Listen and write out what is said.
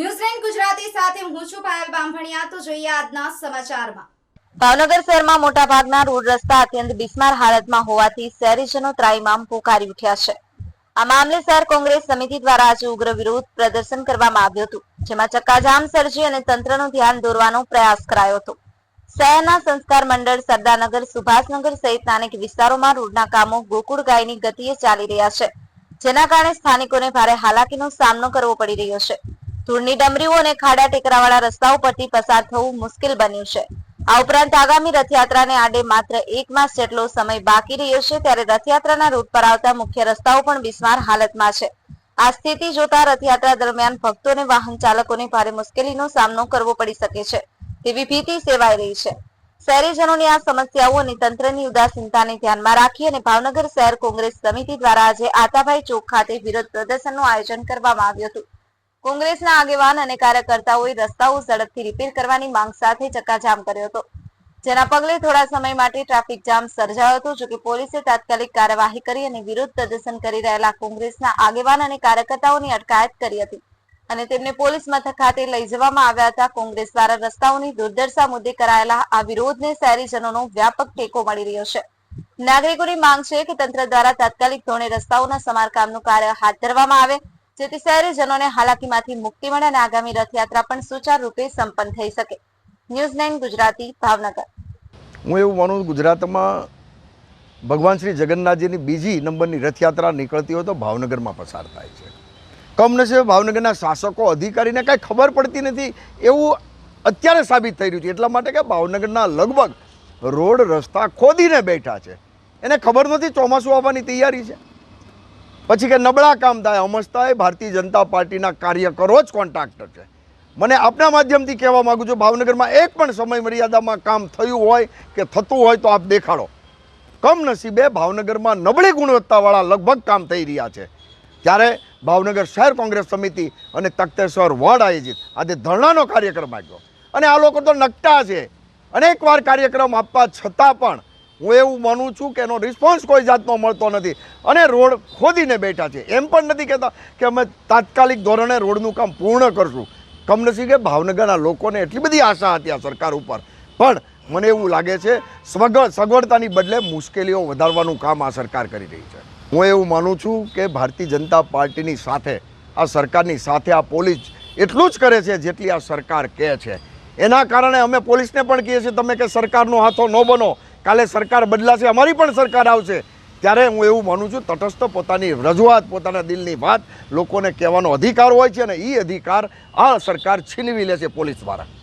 ન્યૂઝલેન્ડ ગુજરાતી સાથે હું છું પાયલ બામભણિયા તો જોઈએ આજના સમાચારમાં. ભાવનગર શહેરમાં મોટાભાગના રોડ રસ્તા અત્યંત બિસ્માર હાલતમાં હોવાથી શહેરીજનો ત્રાઈમામ પોકારી ઉઠ્યા છે. આ મામલે શહેર કોંગ્રેસ સમિતિ દ્વારા આજે ઉગ્ર વિરોધ પ્રદર્શન કરવામાં આવ્યું હતું, જેમાં ચક્કાજામ સર્જી અને તંત્રનું ધ્યાન દોરવાનો પ્રયાસ કરાયો હતો. શહેરના સંસ્કાર મંડળ સરદારનગર, સુભાષનગર સહિતના અનેક વિસ્તારોમાં રોડના કામો ગોકુળ ગાયની ગતિએ ચાલી રહ્યા છે, જેના કારણે સ્થાનિકોને ભારે હાલાકીનો સામનો કરવો પડી રહ્યો છે. ધૂળની ડમરીઓ અને ખાડા ટેકરાવાળા રસ્તાઓ પરથી પસાર થવું મુશ્કેલ બન્યું છે. આ ઉપરાંત આગામી રથયાત્રાને આડે માત્ર એક માસ જેટલો સમય બાકી રહ્યો છે, ત્યારે રથયાત્રાના રૂટ પર આવતા મુખ્ય રસ્તાઓ પણ બિસ્માર હાલતમાં છે. આ સ્થિતિ જોતા રથયાત્રા દરમિયાન ભક્તો અને વાહન ચાલકોને ભારે મુશ્કેલીનો સામનો કરવો પડી શકે છે, તેવી ભીતિ સેવાઈ રહી છે. શહેરીજનોની આ સમસ્યાઓ અને તંત્રની ઉદાસીનતાને ધ્યાનમાં રાખી અને ભાવનગર શહેર કોંગ્રેસ સમિતિ દ્વારા આજે આતાભાઈ ચોક ખાતે વિરોધ પ્રદર્શનનું આયોજન કરવામાં આવ્યું હતું. કોંગ્રેસના આગેવાન અને કાર્યકર્તાઓએ રસ્તાઓ ઝડપથી રિપેર કરવાની માંગ સાથે ચક્કાજામ કર્યો હતો. જેના પગલે થોડા સમય માટે ટ્રાફિક જામ સર્જાયો હતો, જોકે પોલીસે તાત્કાલિક કાર્યવાહી કરી અને વિરોધ પ્રદર્શન કરી રહેલા કોંગ્રેસના આગેવાન અને કાર્યકર્તાઓની અટકાયત કરી હતી અને તેમને પોલીસ મથક ખાતે લઈ જવામાં આવ્યા હતા. કોંગ્રેસ દ્વારા રસ્તાઓની દુર્દશા મુદ્દે કરાયેલા આ વિરોધને શહેરીજનોનો વ્યાપક ટેકો મળી રહ્યો છે. નાગરિકોની માંગ છે કે તંત્ર દ્વારા તાત્કાલિક ધોરણે રસ્તાઓના સમારકામનું કાર્ય હાથ ધરવામાં આવે જેથી શહેરીજનોને હાલાકીમાંથી મુક્તિ મળે અને આગામી રથયાત્રા પણ સુચારુ રૂપે સંપન્ન થઈ શકે. News nine Gujarati, Bhavnagar. હું એવું માનું ગુજરાતમાં ભગવાન શ્રી જગન્નાથજીની બીજી નંબરની રથયાત્રા નીકળતી હોય તો ભાવનગરમાં પસાર થાય છે. કમનસીબે ભાવનગરના શાસકો, અધિકારીને કાંઈ ખબર પડતી નથી એવું અત્યારે સાબિત થઈ રહ્યું છે. એટલા માટે કે ભાવનગરના લગભગ રોડ રસ્તા ખોદીને બેઠા છે. એને ખબર નથી ચોમાસું આવવાની તૈયારી છે. પછી કે નબળા કામ થાય અમસ્તા ભારતીય જનતા પાર્ટીના કાર્યકરો જ કોન્ટ્રાક્ટર છે. મને આપના માધ્યમથી કહેવા માંગુ છું, ભાવનગરમાં એક પણ સમય મર્યાદામાં કામ થયું હોય કે થતું હોય તો આપ દેખાડો. કમનસીબે ભાવનગરમાં નબળી ગુણવત્તાવાળા લગભગ કામ થઈ રહ્યા છે. ત્યારે ભાવનગર શહેર કોંગ્રેસ સમિતિ અને તખતેશ્વર વોર્ડ આયોજિત. આજે ધરણાનો કાર્યક્રમ આપ્યો. અને આ લોકો તો નકટા છે. અનેકવાર કાર્યક્રમ આપવા છતાં પણ હું એવું માનું છું કે એનો રિસ્પોન્સ કોઈ જાતનો મળતો નથી. અને રોડ ખોદીને બેઠા છે. એમ પણ નથી કહેતા કે અમે તાત્કાલિક ધોરણે રોડનું કામ પૂર્ણ કરશું. કમનસીબે ભાવનગરના લોકોને એટલી બધી આશા હતી આ સરકાર ઉપર. પણ મને એવું લાગે છે સ્વગ સગવડતાની બદલે મુશ્કેલીઓ વધારવાનું કામ આ સરકાર કરી રહી છે. હું એવું માનું છું કે ભારતીય જનતા પાર્ટીની સાથે, આ સરકારની સાથે આ પોલીસ એટલું જ કરે છે જેટલી આ સરકાર કહે છે. એના કારણે અમે પોલીસને પણ કહીએ છીએ, તમે કે સરકારનો હાથો ન બનો. કાલે સરકાર બદલાશે, અમારી પણ સરકાર આવશે. ત્યારે હું એવું માનું છું, તટસ્થ પોતાની રજૂઆત, પોતાના દિલની વાત, લોકોને કહેવાનો અધિકાર હોય છે અને એ અધિકાર આ સરકાર છીનવી લે છે પોલીસ દ્વારા.